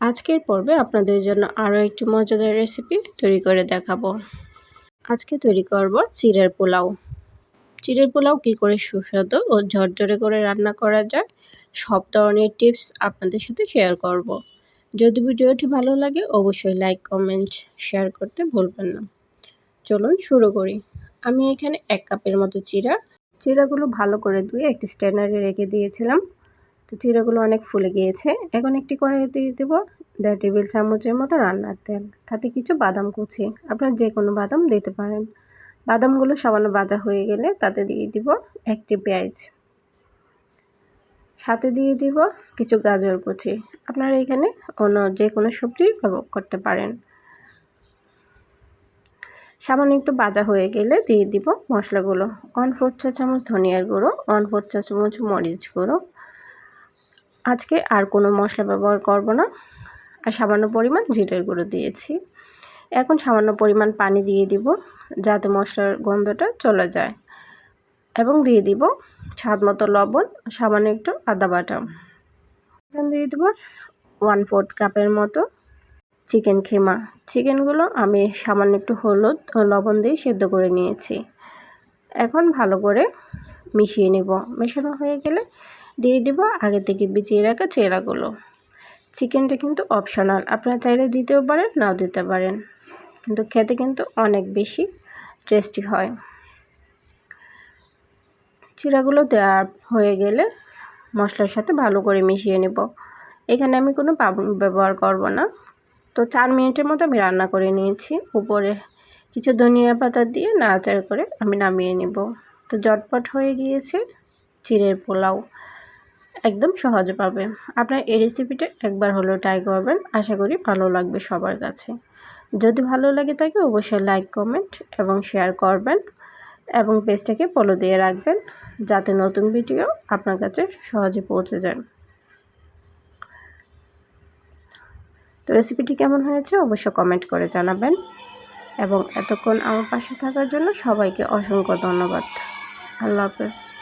আজকের পর্বে আপনাদের জন্য আরও একটি মজাদার রেসিপি তৈরি করে দেখাবো। আজকে তৈরি করব চিড়ের পোলাও। চিড়ের পোলাও কী করে সুস্বাদু ও ঝরঝরে করে রান্না করা যায়, সব ধরনের টিপস আপনাদের সাথে শেয়ার করব। যদি ভিডিওটি ভালো লাগে, অবশ্যই লাইক কমেন্ট শেয়ার করতে ভুলবেন না। চলুন শুরু করি। আমি এখানে এক কাপের মতো চিরা চিরাগুলো ভালো করে ধুয়ে একটি স্ট্যান্ডারে রেখে দিয়েছিলাম। তো চিড়াগুলো অনেক ফুলে গিয়েছে। এখন একটি কড়াইয়ে দিয়ে দেবো দেড় টেবিল চামচের মতো রান্নার তেল, তাতে কিছু বাদাম কুচি, আপনার যে কোনো বাদাম দিতে পারেন। বাদামগুলো সামান্য ভাজা হয়ে গেলে তাতে দিয়ে দিব একটি পেঁয়াজ। সাথে দিয়ে দিব কিছু গাজর কুচি, আপনারা এখানে অন্য যে কোনো সবজি ব্যবহার করতে পারেন। সামান্য একটু ভাজা হয়ে গেলে দিয়ে দিব মশলাগুলো, ওয়ান ফোর চা চামচ ধনিয়ার গুঁড়ো, ওয়ান ফোর চা চামচ মরিচ গুঁড়ো আজকে আর কোনো মশলা ব্যবহার করব না। আর সামান্য পরিমাণ জিরের গুঁড়ো দিয়েছি। এখন সামান্য পরিমাণ পানি দিয়ে দিব যাতে মশলার গন্ধটা চলে যায়। এবং দিয়ে দিব স্বাদ মতো লবণ, সামান্য একটু আদা বাটা। এখন দিয়ে দিব ওয়ান ফোর্থ কাপের মতো চিকেন খেমা চিকেনগুলো আমি সামান্য একটু হলুদ ও লবণ দিয়ে সেদ্ধ করে নিয়েছি। এখন ভালো করে মিশিয়ে নেব। মেশানো হয়ে গেলে দিয়ে দিব আগে থেকে বিছিয়ে রাখা চেরাগুলো। চিকেনটা কিন্তু অপশনাল আপনারা চাইলে দিতেও পারেন, নাও দিতে পারেন। কিন্তু খেতে কিন্তু অনেক বেশি টেস্টি হয়। চিরাগুলো দেওয়া হয়ে গেলে মশলার সাথে ভালো করে মিশিয়ে নেব। এখানে আমি কোনো পাবন ব্যবহার করব না। তো চার মিনিটের মতো আমি রান্না করে নিয়েছি। উপরে কিছু ধনিয়া পাতা দিয়ে নাড়াচাড়া করে আমি নামিয়ে নেব। তো জটপট হয়ে গিয়েছে চিড়ের পোলাও। একদম সহজে সহজভাবে আপনার এই রেসিপিটা একবার হলেও ট্রাই করবেন। আশা করি ভালো লাগবে সবার কাছে। যদি ভালো লাগে থাকে অবশ্যই লাইক কমেন্ট এবং শেয়ার করবেন এবং পেজটাকে ফলো দিয়ে রাখবেন যাতে নতুন ভিডিও আপনার কাছে সহজে পৌঁছে যায়। তো রেসিপিটি কেমন হয়েছে অবশ্য কমেন্ট করে জানাবেন এবং এতক্ষণ আমার পাশে থাকার জন্য সবাইকে অসংখ্য ধন্যবাদ। আল্লাহ হাফেজ।